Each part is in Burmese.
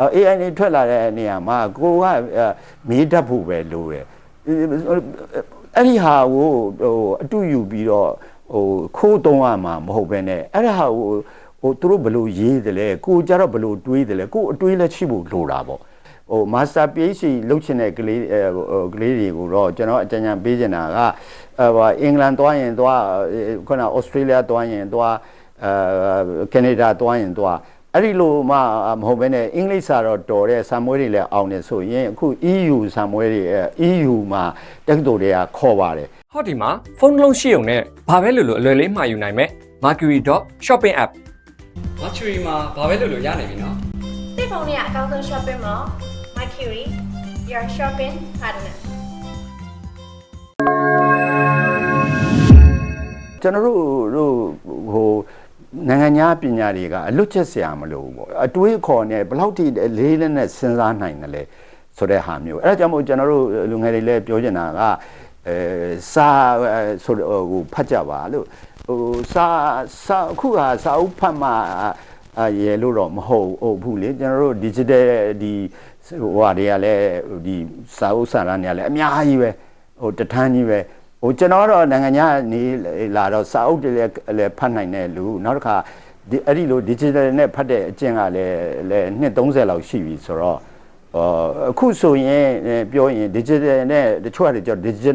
အော် AI နေထွက်လာတဲ့နေရာမှာကိုကအဲမေးတတ်ဖို့ပဲလိုတယ်အဲ့ဒီဟာကိုဟိုအတူယူပြီးတော့ဟိုခိုးတုံးရမှာမဟုတ်ပဲနဲ့အဲ့ဒါဟာဟိုဟိုသူတို့ဘလို့ရေးတယ်လဲကိုကြတော့ဘလို့တွေးတယ်လဲကိုအတွေးလက်ရှိဖို့လိုတာပေါ့ဟို master PhD လုပ်ချင်တဲ့ကလေးအဲဟိုကလေးတွေကိုတော့ကျွန်တော်အကြံဉာဏ်ပေးချင်တာကအဲဟိုအင်္ဂလန်သွားရင်သွားခုနဩစတြေးလျသွားရင်သွားအဲကနေဒါသွားရင်သွား အဲ့ဒီလိုမှမဟုတ်ဘဲနဲ့အင်္ဂလိပ်စာတော့တော်တဲ့စာမွေးတွေလည်းအောင်နေဆိုရင်အခု EU စာမွေးတွေအဲ EU မှာတက္ကသိုလ်တွေကခေါ်ပါတယ်ဟောဒီမှာဖုန်းတစ်လုံးရှိုံနဲ့ဘာပဲလို့လို့အလွယ်လေးမှာယူနိုင်မယ် Mercury.shopping app Mercury မှာဘာပဲလို့လို့ရနိုင်ပြီနော်တိတ်ဖုန်းနဲ့အကောင်းဆုံး shopping mall Mercury your shopping partner ကျွန်တော်တို့တို့ဟို နိုင်ငံသားပညာတွေကအလွတ်ချက်ဆရာမလို့ဘူးပေါ့အတွေးခေါ်နေဘယ်လောက်ထိလေးလေးနဲ့စဉ်းစားနိုင်တယ်လဲဆိုတဲ့ဟာမျိုးအဲ့ဒါကြောင့်မို့ကျွန်တော်တို့လူငယ်တွေလည်းပြောချင်တာကအဲစာဆိုဟိုဖတ်ကြပါလို့ဟိုစာစာအခုကစာအုပ်ဖတ်မှအရေလို့တော့မဟုတ်ဟုတ်ဘူးလေကျွန်တော်တို့ digital ဒီဟိုဟာတွေကလည်းဒီစာအုပ်စာရမ်းတွေကလည်းအများကြီးပဲဟိုတထန်းကြီးပဲ ဟိုကျွန်တော်ကတော့နိုင်ငံခြားနေလာတော့စာအုပ်တွေလည်းလည်းဖတ်နိုင်တဲ့လူနောက်တစ်ခါဒီအဲ့ဒီလို digital နဲ့ဖတ်တဲ့အကျင့်ကလည်းလည်းနှစ်30လောက်ရှိပြီဆိုတော့ဟောအခုဆိုရင်ပြောရင် digital နဲ့တချို့ကကြော digital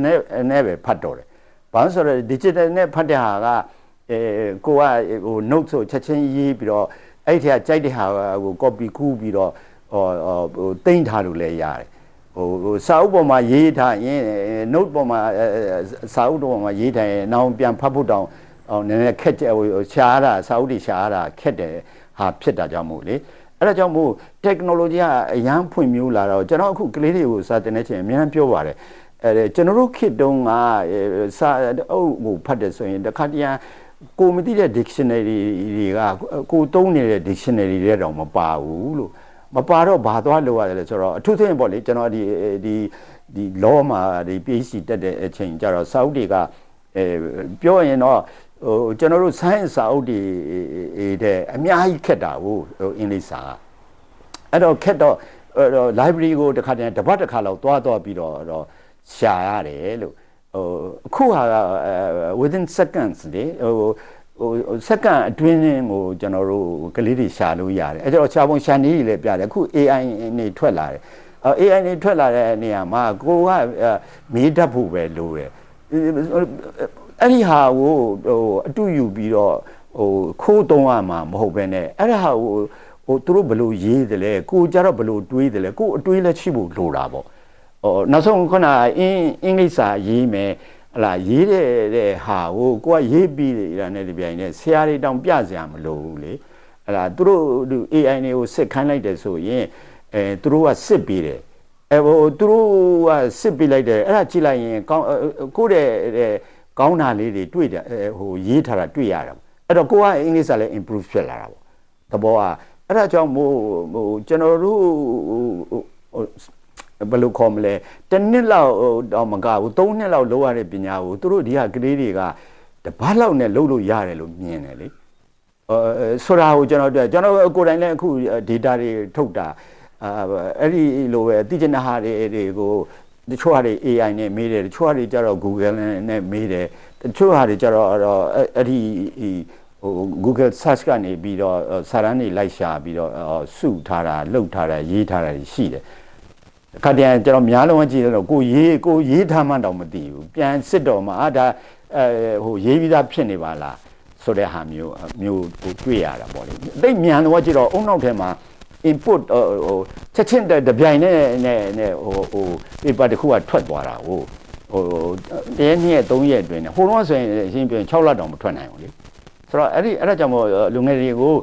နဲ့ပဲဖတ်တော့တယ်။ဘာလို့ဆိုတော့ digital နဲ့ဖတ်တဲ့ဟာကအဲကိုကဟို note ဆိုချက်ချင်းရေးပြီးတော့အဲ့ဒီထက်ကြိုက်တဲ့ဟာကို copy ကူးပြီးတော့ဟိုဟိုတိမ့်ထားလို့လည်းရတယ်။ ဟိုဟိုစာအုပ်ပေါ်မှာရေးထားရင် note ပေါ်မှာစာအုပ်ပေါ်မှာရေးထားရင်နောက်ပြန်ဖတ်ဖို့တောင်ဟိုနည်းနည်းခက်ကြဟိုရှားတာစာအုပ်တွေရှားတာခက်တယ်ဟာဖြစ်တာကြောင့်မို့လေအဲ့ဒါကြောင့်မို့ technology ကအရန်ဖွံ့ဖြိုးလာတော့ကျွန်တော်အခုကလေးတွေကိုစာတင်နေချင်းအများကြီးပြောပါတယ်အဲကျွန်တော်တို့ခေတ်တုန်းကစာအုပ်ကိုဖတ်တယ်ဆိုရင်တခါတည်းကိုမသိတဲ့ dictionary တွေကကိုသုံးနေတဲ့ dictionary တွေတော့မပါဘူးလို့ မပါတော့ဘာသွားလို့ရတယ်လဲဆိုတော့အထူးသဖြင့်ပေါ့လေကျွန်တော်ဒီဒီဒီ law မှာဒီ PhD တက်တဲ့အချိန်ကျတော့စာအုပ်တွေကအဲပြောရင်တော့ဟိုကျွန်တော်တို့ science စာအုပ်တွေတဲ့အများကြီးခက်တာကိုဟိုအင်္ဂလိပ်စာကအဲ့တော့ခက်တော့ library ကိုတစ်ခါတည်းတပတ်တစ်ခါလောက်သွားသွားပြီးတော့တော့ရှာရတယ်လို့ဟိုအခုဟာက within seconds လေဟို ဟိုစက္ကန့်အတွင်းကိုကျွန်တော်တို့ကလေးတွေရှာလို့ရတယ်အဲတော့ရှားပုံရှာနေကြီးလည်းပြတယ်အခု AI နေထွက်လာတယ်အဲ AI နေထွက်လာတဲ့နေရာမှာကိုကမေးတတ်ဖို့ပဲလိုတယ်အဲ့ဒီဟာကိုဟိုအတူယူပြီးတော့ဟိုခိုးတုံးရမှာမဟုတ်ပဲနဲ့အဲ့ဒါဟာဟိုဟိုသူတို့ဘလို့ရေးတယ်လဲကိုကြတော့ဘလို့တွေးတယ်လဲကိုအတွေးလက်ရှိဖို့လိုတာပေါ့ဟိုနောက်ဆုံးခုနအင်းအင်္ဂလိပ်စာရေးမယ် ဟလာရေးတဲ့တဲ့ဟာကိုကိုကရေးပြီးတယ်နဲ့ဒီပြိုင်နဲ့ဆရာတွေတောင်ပြစရာမလိုဘူးလေဟလာသူတို့ AI တွေကိုစစ်ခိုင်းလိုက်တယ်ဆိုရင်အဲသူတို့ကစစ်ပြီးတယ်အဲဟိုသူတို့ကစစ်ပြီးလိုက်တယ်အဲ့ဒါကြည့်လိုက်ရင်ကောင်းကိုတဲ့ကောင်းတာလေးတွေတွေ့တယ်ဟိုရေးထားတာတွေ့ရတာအဲ့တော့ကိုကအင်္ဂလိပ်စာလည်း improve ဖြစ်လာတာပေါ့သဘောကအဲ့ဒါကြောင့်မို့ဟိုကျွန်တော်တို့ဟို ဘယ်လိုခေါ်မလဲတစ်နှစ်လောက်တော့မကဘူးသုံးနှစ်လောက်လုပ်ရတဲ့ပညာကိုသူတို့ဒီဟာကလေးတွေကတပတ်လောက်နဲ့လုပ်လို့ရတယ်လို့မြင်တယ်လေအဲဆိုတာကိုကျွန်တော်ကျွန်တော်ကိုယ်တိုင်လည်းအခု data တွေထုတ်တာအဲ့ဒီလိုပဲသိကျင်တဲ့ဟာတွေကိုတချို့ဟာတွေ AI နဲ့မေးတယ်တချို့ဟာတွေကျတော့ Google နဲ့မေးတယ်တချို့ဟာတွေကျတော့အဲ့ဒီဟို Google search ကနေပြီးတော့စာရန်တွေလိုက်ရှာပြီးတော့စုထားတာလှုပ်ထားတာရေးထားတာရှိတယ် ခါတည်းကျွန်တော်များလုံးဝကြည့်တော့ကိုရေးကိုရေးထားမှတောင်မသိဘူးပြန်စစ်တော့မှအာဒါအဲဟိုရေးပြီးသားဖြစ်နေပါလားဆိုတဲ့ဟာမျိုးမျိုးကိုတွေ့ရတာပေါ့လေသိမြန်တော့ကြည့်တော့အုံနောက်ထဲမှာ input ဟိုချက်ချင်းတပြိုင်နဲ့နဲ့နဲ့ဟိုဟို paper တစ်ခုကထွက်သွားတာဟိုဟိုတရက်နှစ်ရက်သုံးရက်အတွင်းနဲ့ဟိုတော့ဆိုရင်အရှင်းပြောရင်6လတောင်မထွက်နိုင်ဘူးလေဆိုတော့အဲ့ဒီအဲ့ဒါကြောင့်မို့လူငယ်တွေကို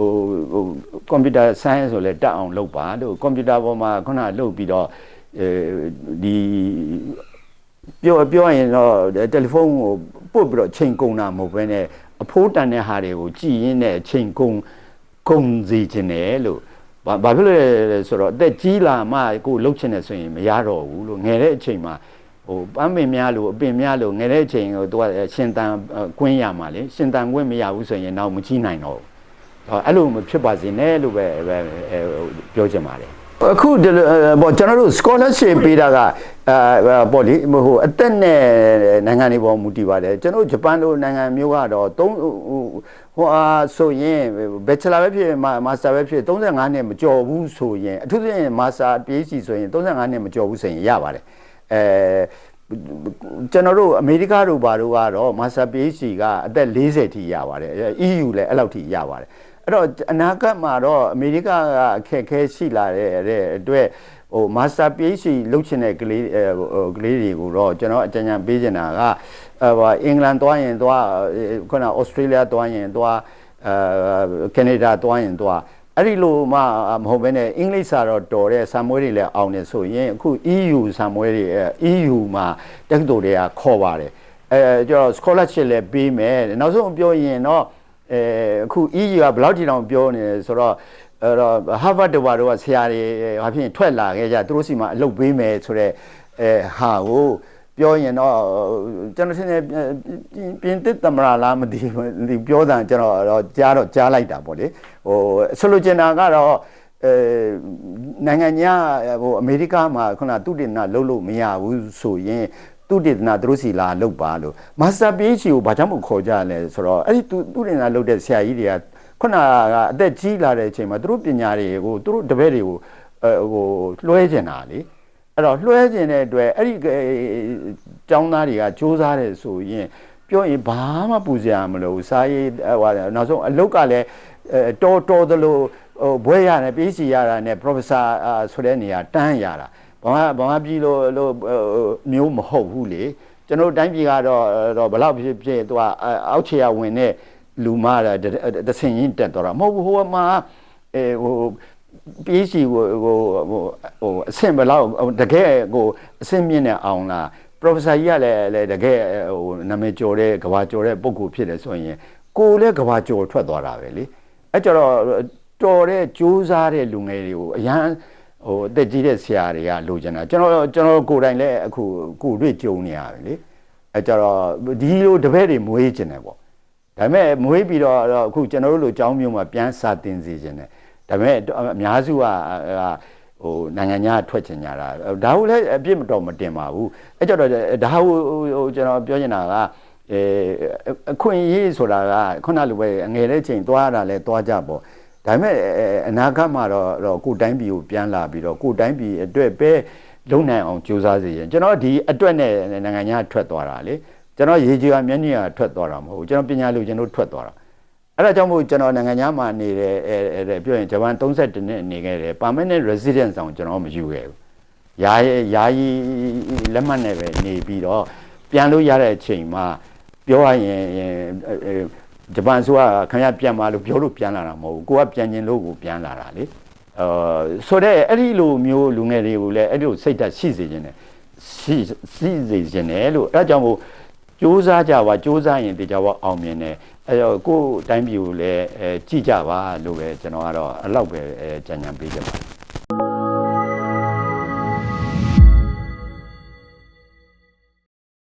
ဟိုဟိုကွန်ပျူတာ science ဆိုလဲတက်အောင်လုပ်ပါလို့ကွန်ပျူတာပေါ်မှာခုနလုပ်ပြီးတော့အဲဒီပြောပြောရင်တော့တယ်လီဖုန်းကိုပုတ်ပြီးတော့ချိန်ကုန်တာမဟုတ်ဘဲနဲ့အဖိုးတန်တဲ့ဟာတွေကိုကြည်ရင်းနဲ့ချိန်ကုန်ကုန်စီခြင်းတယ်လို့ဘာဘာဖြစ်လဲဆိုတော့အသက်ကြီးလာမှကိုလှုပ်ချင်တယ်ဆိုရင်မရတော့ဘူးလို့ငယ်တဲ့အချိန်မှာဟိုပန်းပင်များလို့အပင်များလို့ငယ်တဲ့အချိန်ကိုသူကရှင်တန်ကွင်းရမှာလေရှင်တန်ကွင်းမရဘူးဆိုရင်တော့မကြီးနိုင်တော့ဘူးသဟော အဲ့လိုမဖြစ်ပါစေနဲ့လို့ပဲပဲအဲပြောချင်ပါတယ်အခုဒီလိုအဲပေါ့ကျွန်တော်တို့ scholarship ပေးတာကအဲပေါ့လေဟိုအသက်နဲ့နိုင်ငံတွေပေါ်မူတည်ပါတယ်ကျွန်တော်တို့ဂျပန်လိုနိုင်ငံမျိုးကတော့သုံးဟိုဟိုအားဆိုရင် bachelor ပဲဖြစ် master ပဲဖြစ်35နှစ်မကျော်ဘူးဆိုရင်အထူးသဖြင့် master PhD ဆိုရင်35နှစ်မကျော်ဘူးဆိုရင်ရပါတယ်အဲကျွန်တော်တို့အမေရိကတို့ဘာတို့ကတော့ master PhD ကအသက်40ထိရပါတယ် EU လည်းအဲ့လောက်ထိရပါတယ် အဲ့တော့အနာဂတ်မှာတော့အမေရိကကအခက်အခဲရှိလာတဲ့အတွက်ဟို master PhD လုပ်ချင်တဲ့ကလေးဟိုကလေးတွေကိုတော့ကျွန်တော်အကြံဉာဏ်ပေးချင်တာကအဲဟိုအင်္ဂလန်သွားရင်သွားခုနဩစတြေးလျသွားရင်သွားအဲကနေဒါသွားရင်သွားအဲ့ဒီလိုမှမဟုတ်ဘဲနဲ့အင်္ဂလိပ်စာတော့တော်တဲ့ဆံမွေးတွေလည်းအောင်နေဆိုရင်အခု EU ဆံမွေးတွေ EU မှာတက္ကသိုလ်တွေကခေါ်ပါတယ်အဲကျတော့ scholarship လည်းပေးမယ်နောက်ဆုံးပြောရင်တော့ အဲအခု EU ကဘယ်လောက်ထိတောင်ပြောနေလဲဆိုတော့အဲ့တော့ Harvard တို့ဘာတို့ကဆရာတွေဟာဖြင့်ထွက်လာခဲ့ကြသူတို့စီမှာအလုပ်ပေးမယ်ဆိုတော့အဲဟာကိုပြောရင်တော့ကျွန်တော်ထင်တယ်ပြင်သစ်သမရာလားမသိဘူးပြောတာကျွန်တော်တော့ကြားတော့ကြားလိုက်တာပေါ့လေဟိုဆိုလိုချင်တာကတော့အဲနိုင်ငံညာဟိုအမေရိကမှာခုနသူတင်နာလုံးလို့မရဘူးဆိုရင် သူတေသနာသူတို့စီလာလောက်ပါလို့မာစတာ PhD ကိုဘာကြောင့်မခေါ်ကြလဲဆိုတော့အဲ့ဒီသူသူတင်နာလောက်တဲ့ဆရာကြီးတွေကခုနကအသက်ကြီးလာတဲ့အချိန်မှာသူတို့ပညာတွေကိုသူတို့တပည့်တွေကိုအဲဟိုလွှဲကျင်တာလေအဲ့တော့လွှဲကျင်တဲ့အတွက်အဲ့ဒီကျောင်းသားတွေကစူးစမ်းတယ်ဆိုရင်ပြောရင်ဘာမှပူစရာမလိုဘူးစာရေးဟိုနောက်ဆုံးအလုတ်ကလည်းတော်တော်သလိုဟိုဘွဲရတယ် PhD ရတာနဲ့ professor ဆိုတဲ့နေရာတန်းရတာ ဘာမှဘာမှပြည်လို့လို့မျိုးမဟုတ်ဘူးလေကျွန်တော်တိုင်းပြည်ကတော့တော့ဘလောက်ဖြစ်ဖြစ်သူကအောက်ခြေရဝင်တဲ့လူမတာတဆင်ရင်တက်တော့တာမဟုတ်ဘူးဟိုမှာအဲဟို PhD ကိုဟိုဟိုဟိုအဆင့်ဘယ်လောက်တကယ်ကိုအဆင့်မြင့်နေအောင်လား professor ကြီးကလည်းလည်းတကယ်ဟိုနာမည်ကျော်တဲ့ကဘာကျော်တဲ့ပုံကူဖြစ်တယ်ဆိုရင်ကိုလည်းကဘာကျော်ထွက်သွားတာပဲလေအဲကြတော့တော်တဲ့ကြိုးစားတဲ့လူငယ်တွေကိုအရန် ဟိုအသက်ကြီးတဲ့ဆရာတွေကလိုချင်တာကျွန်တော်ကျွန်တော်ကိုယ်တိုင်လည်းအခုကိုတွေ့ကြုံနေရပြီလေအဲကြတော့ဒီလိုတပည့်တွေမွေးကျင်တယ်ပေါ့ဒါပေမဲ့မွေးပြီးတော့အခုကျွန်တော်တို့လိုအကြောင်းမျိုးမှာပြန်စာတင်စီခြင်းတယ်ဒါပေမဲ့အများစုကဟိုနိုင်ငံညာထွက်ချင်ကြတာဒါဟုတ်လည်းအပြစ်မတော်မတင်ပါဘူးအဲကြတော့ဒါဟိုကျွန်တော်ပြောချင်တာကအဲအခွင့်အရေးဆိုတာကခုနလိုပဲအငယ်တဲ့ချိန်သွားတာလဲသွားကြပေါ့ ဒါပေမဲ့အနာဂတ်မှာတော့တော့ကိုတိုင်းပြည်ကိုပြန်လာပြီးတော့ကိုတိုင်းပြည်အတွက်ပဲလုံနိုင်အောင်ကြိုးစားစေရင်ကျွန်တော်ဒီအတွက်နဲ့နိုင်ငံညာထွက်သွားတာလေကျွန်တော်ရေကြီးကမျက်နှာထွက်သွားတာမဟုတ်ဘူးကျွန်တော်ပညာလူကျွန်တော်ထွက်သွားတာအဲ့ဒါကြောင့်မို့ကျွန်တော်နိုင်ငံသားမှာနေတဲ့အဲပြောရင်ဂျပန်32နှစ်နေခဲ့တယ် permanent residence အောင်ကျွန်တော်မယူခဲ့ဘူးယာယာယီလက်မှတ်နဲ့ပဲနေပြီးတော့ပြန်လို့ရတဲ့အချိန်မှာပြောရရင် ဂျပန်ဆိုတာခင်ဗျာပြန်มาလို့ပြောလို့ပြန်လာတာမဟုတ်ဘူးကိုကပြန်ကျင်လို့ကိုပြန်လာတာလေအဲဆိုတော့အဲ့ဒီလိုမျိုးလူငယ်တွေကိုလည်းအဲ့ဒီလိုစိတ်ဓာတ်ရှိစေခြင်းနဲ့ရှိရှိစေခြင်းနဲ့လို့အဲ့ကြောင့်မို့စူးစမ်းကြပါစူးစမ်းရင်တရားဝအောင်မြင်တယ်အဲတော့ကိုယ်တိုင်းပြည်ကိုလည်းအဲကြည့်ကြပါလို့ပဲကျွန်တော်ကတော့အဲ့လောက်ပဲအဲကြံကြံပေးကြပါတယ်